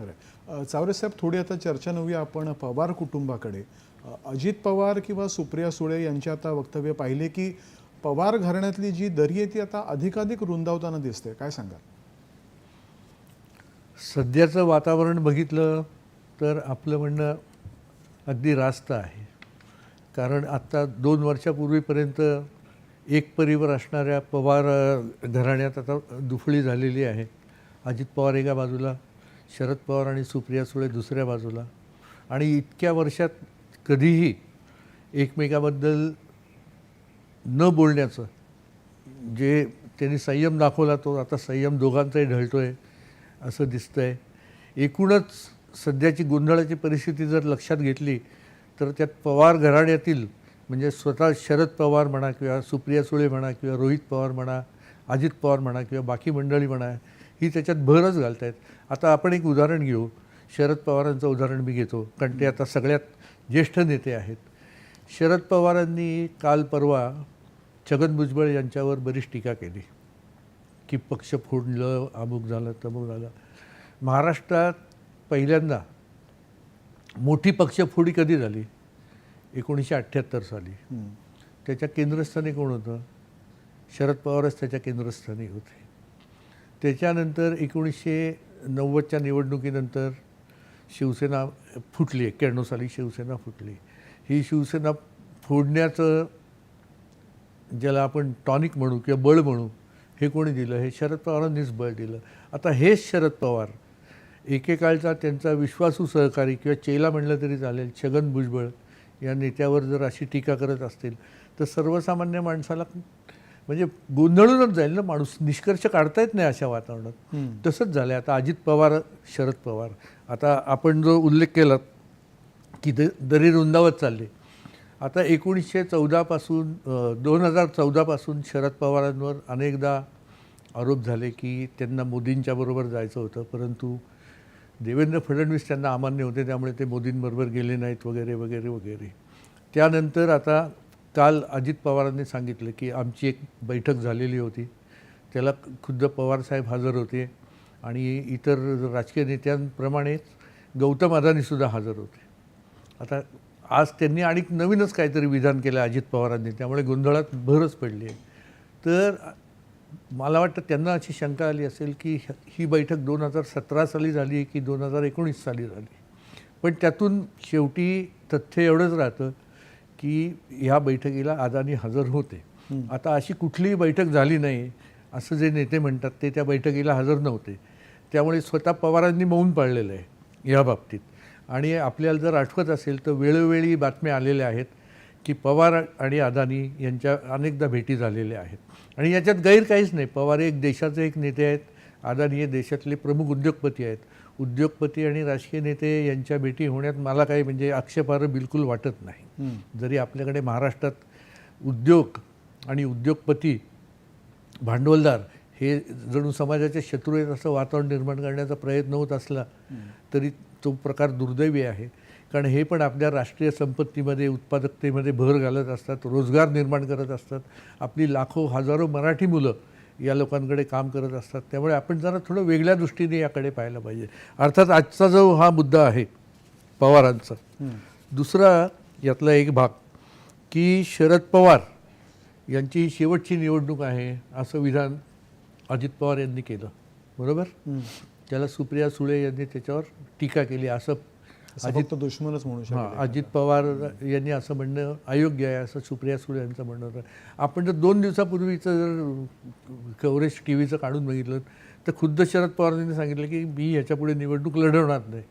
चावरे साहेब थोडी आता चर्चा नव्या आपण पवार कुटुंबाकडे. अजित पवार किंवा सुप्रिया सुळे यांचे आता वक्तव्य पाहिले की पवार घराण्यातली जी दरी आहे ती आता अधिकाधिक रुंदावताना दिसते. काय सांगा सध्याचं वातावरण बघितलं तर आपलं म्हणणं अगदी रास्त आहे. कारण आत्ता दोन वर्षापूर्वीपर्यंत एक परीवर असणाऱ्या पवार घराण्यात आता दुफळी झालेली आहे. अजित पवार एका बाजूला शरद पवार आणि सुप्रिया सुळे दुसऱ्या बाजूला. आणि इतक्या वर्षात कधीही एकमेकाबद्दल न बोलण्याचं जे त्यांनी संयम दाखवला तो आता संयम दोघांचाही ढळतो आहे असं दिसतं आहे एकूणच सध्याची गोंधळाची परिस्थिती जर लक्षात घेतली तर त्यात पवार घराण्यातील म्हणजे स्वतः शरद पवार म्हणा किंवा सुप्रिया सुळे म्हणा किंवा रोहित पवार म्हणा अजित पवार म्हणा किंवा बाकी मंडळी म्हणा ही त्याच्यात भरच घालत आहेत आता आपण एक उदाहरण घेऊ. शरद पवारांचं उदाहरण मी घेतो कारण ते आता सगळ्यात ज्येष्ठ नेते आहेत. शरद पवारांनी काल परवा छगन भुजबळ यांच्यावर बरीच टीका केली. की पक्ष फोडलं अमुक झालं तमुक झालं. महाराष्ट्रात पहिल्यांदा मोठी पक्षफोडी कधी झाली? एकोणीसशे अठ्ठ्याहत्तर साली. त्याच्या केंद्रस्थानी कोण होतं? शरद पवारच त्याच्या केंद्रस्थानी होते. त्याच्यानंतर एकोणीसशे नव्वदच्या निवडणुकीनंतर शिवसेना फुटली एक्क्याण्णव साली शिवसेना फुटली. ही शिवसेना फोडण्याचं ज्याला आपण टॉनिक म्हणू किंवा बळ म्हणू हे कोणी दिलं? हे शरद पवारांनीच बळ दिलं. आता हेच शरद पवार एकेकाळचा त्यांचा विश्वासू सहकारी किंवा चेला म्हणलं तरी चालेल छगन भुजबळ या नेत्यावर जर अशी टीका करत असतील तर सर्वसामान्य माणसाला म्हणजे गोंधळूनच जाईल ना माणूस. निष्कर्ष काढता येत नाही अशा वातावरणात. तसंच झालं आता अजित पवार शरद पवार. आता आपण जो उल्लेख केला की द दरी रुंदावत चालली. आता एकोणीसशे चौदापासून दोन हजार चौदापासून शरद पवारांवर अनेकदा आरोप झाले की त्यांना मोदींच्या बरोबर जायचं होतं. परंतु देवेंद्र फडणवीस त्यांना अमान्य होते. त्यामुळे ते मोदींबरोबर गेले नाहीत वगैरे वगैरे वगैरे. त्यानंतर आता काल अजित पवारांनी सांगितलं की आमची एक बैठक झालेली होती. त्याला खुद्द पवारसाहेब हजर होते आणि इतर राजकीय नेत्यांप्रमाणेच गौतम अदानीसुद्धा हजर होते. आता आज त्यांनी आणि नवीनच काहीतरी विधान केलं अजित पवारांनी त्यामुळे गोंधळात भरच पडली आहे. तर मला वाटतं त्यांना अशी शंका आली असेल की ह- ही बैठक दोन हजार सतरा साली झाली की दोन हजार एकोणीस साली झाली. पण त्यातून शेवटी तथ्य एवढंच राहतं की ह्या बैठकीला अदानी हजर होते. आता अशी कुठलीही बैठक झाली नाही असं जे नेते म्हणतात ते त्या बैठकीला हजर नव्हते. त्यामुळे स्वतः पवारांनी मौन पाळलेलं आहे या बाबतीत. आणि आपल्याला जर आठवत असेल तर वेळोवेळी बातम्या आलेल्या आहेत की पवार आणि अदानी यांच्या अनेकदा भेटी झालेल्या आहेत. आणि याच्यात गैर काहीच नाही. पवार एक देशाचे एक नेते आहेत अदानी हे देशातले प्रमुख उद्योगपती आहेत. उद्योगपती आणि राजकीय नेते यांच्या भेटी होण्यात मला काही म्हणजे आक्षेपार्ह बिलकुल वाटत नाही. जरी आपल्याकडे महाराष्ट्रात उद्योग आणि उद्योगपती भांडवलदार हे जणू समाजाचे शत्रू आहेत असं वातावरण निर्माण करण्याचा प्रयत्न होत असला तरी तो प्रकार दुर्दैवी आहे. कारण हे पण आपल्या राष्ट्रीय संपत्तीमध्ये उत्पादकतेमध्ये भर घालत असतात रोजगार निर्माण करत असतात. आपली लाखो हजारो मराठी मुलं या लोकांकडे काम करत असतात त्यामुळे आपण जरा थोडं वेगळ्या दृष्टीने याकडे पाहायला पाहिजे अर्थात आजचा जो हा मुद्दा आहे पवारांचा. दुसरा यातला एक भाग की शरद पवार यांची शेवटची निवडणूक आहे असं विधान अजित पवार यांनी केलं बरोबर. त्याला सुप्रिया सुळे यांनी त्याच्यावर टीका केली असं फक्त दुश्मनच म्हणू शकतो. अजित पवार यांनी असं म्हणणं अयोग्य आहे असं सुप्रिया सुळे यांचं म्हणणं होतं. आपण जर दोन दिवसापूर्वीचं जर कव्हरेज टी व्हीचं काढून बघितलं तर खुद्द शरद पवारांनी सांगितलं की मी ह्याच्यापुढे निवडणूक लढवणार नाही.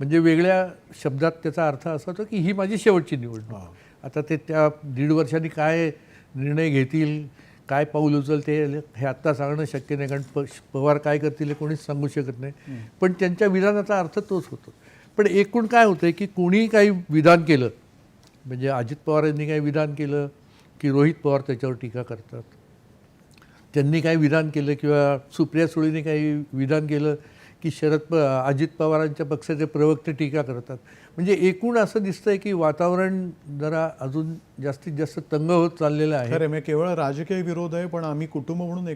म्हणजे वेगळ्या शब्दात त्याचा अर्थ असा होता की ही माझी शेवटची निवडणूक. आता ते त्या दीड वर्षांनी काय निर्णय घेतील काय पाऊल उचलते हे आत्ता सांगणं शक्य नाही कारण प पवार काय करतील हे कोणीच सांगू शकत नाही. पण त्यांच्या विधानाचा अर्थ तोच होतो. पण एकूण काय होतं की कुणी काही विधान केलं म्हणजे अजित पवार यांनी काही विधान केलं की रोहित पवार त्याच्यावर टीका करतात. त्यांनी काही विधान केलं किंवा सुप्रिया सुळेने काही विधान केलं की शरद प अजित पवारांच्या पक्षाचे प्रवक्ते टीका करतात. म्हणजे एकूण असं दिसतंय की वातावरण जरा अजून जास्तीत जास्त तंग होत चाललेलं आहे. म्हणजे केवळ राजकीय विरोध आहे पण आम्ही कुटुंब म्हणून एक